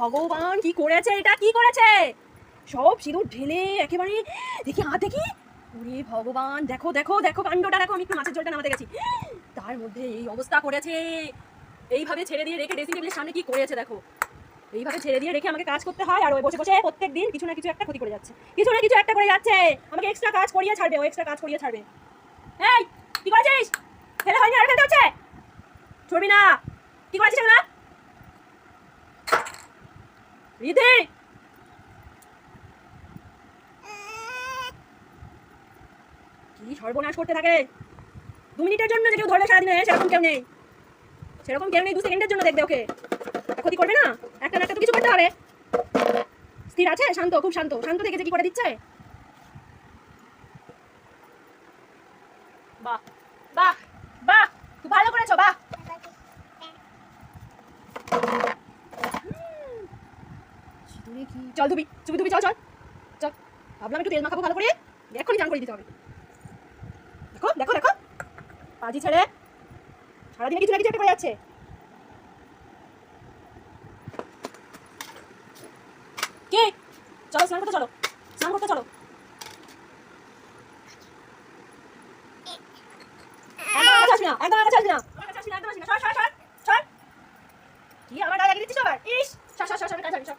ভগবান, কি করেছে এটা? কি করেছে? সব সিঁদুর ঢেলে একেবারে দেখি, হাত দেখি। ওরে ভগবান, দেখো দেখো দেখো কাণ্ডটা, দেখো, আমি একটু মাছের জলটা নামাতে গেছি। তার মধ্যে এই অবস্থা করেছে। এইভাবে ছেড়ে দিয়ে রেখে ড্রেসিং টেবিলের সামনে কি করেছে, দেখো। এইভাবে ছেড়ে দিয়ে রেখে আমাকে কাজ করতে হয়, আর ওই বসে বসে প্রত্যেক দিন কিছু না কিছু একটা ক্ষতি করে যাচ্ছে। কিছু না কিছু একটা করে যাচ্ছে। আমাকে এক্সট্রা কাজ করিয়ে ছাড়বে, ও এক্সট্রা কাজ করিয়ে ছাড়বে। এই, কি করেছিস? ফেলে হয়নি, আর ফেলতে হচ্ছে? ছড়বি না। কি করেছিস না রিধি কি সর্বনাশ করতে থাকে? দু মিনিটের জন্য যে কেউ ধরবে সারাদিনে, সেরকম কেউ নেই। সেরকম কেউ নেই, দু সেকেন্ডের জন্য দেখবে ওকে। ক্ষতি করবে না? একটা না একটা তো কিছু করতে হবে। স্থির আছে? শান্ত, খুব শান্ত। শান্ত দেখেছে কি করে দিচ্ছে? বাহ বাহ বাহ। খুব ভালো করেছ, বাহ। চল ধুবি চুপি ধুবি, চল চল। চল। ভাবলাম একটু তেল মাখাবো ভালো করে। এক্ষুনি চান করে দিতে হবে। দেখো দেখো দেখো। পাজি ছেড়ে। সারাদিনে কিছু না কিছু একটা করে যাচ্ছে। কে? চলো, স্নান করতে চলো। স্নান করতে চলো। একদম আমার না আমার কাছে কি, আমার গায়ে লাগিয়ে দিচ্ছিস আবার? ইস! সর সর সর সর কাছে আসবি সর।